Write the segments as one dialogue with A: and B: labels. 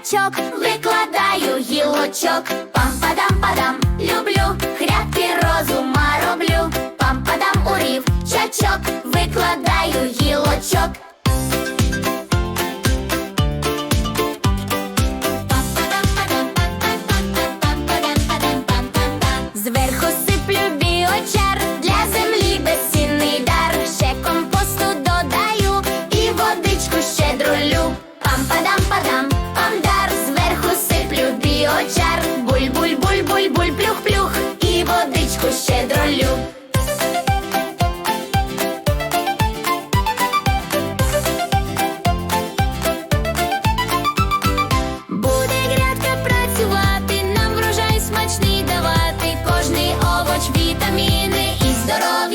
A: гілочок, викладаю гілочок, пам-падам-падам, люблю, хрябки, розума роблю, пам-падам урів, чачок, викладаю гілочок. буль-буль-буль, плюх-плюх і водичку щедро люб. Буде грядка працювати, нам врожай смачний давати, кожний овоч, вітаміни і здоров'я.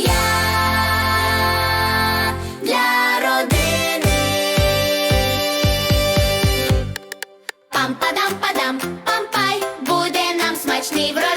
A: Strašný vrat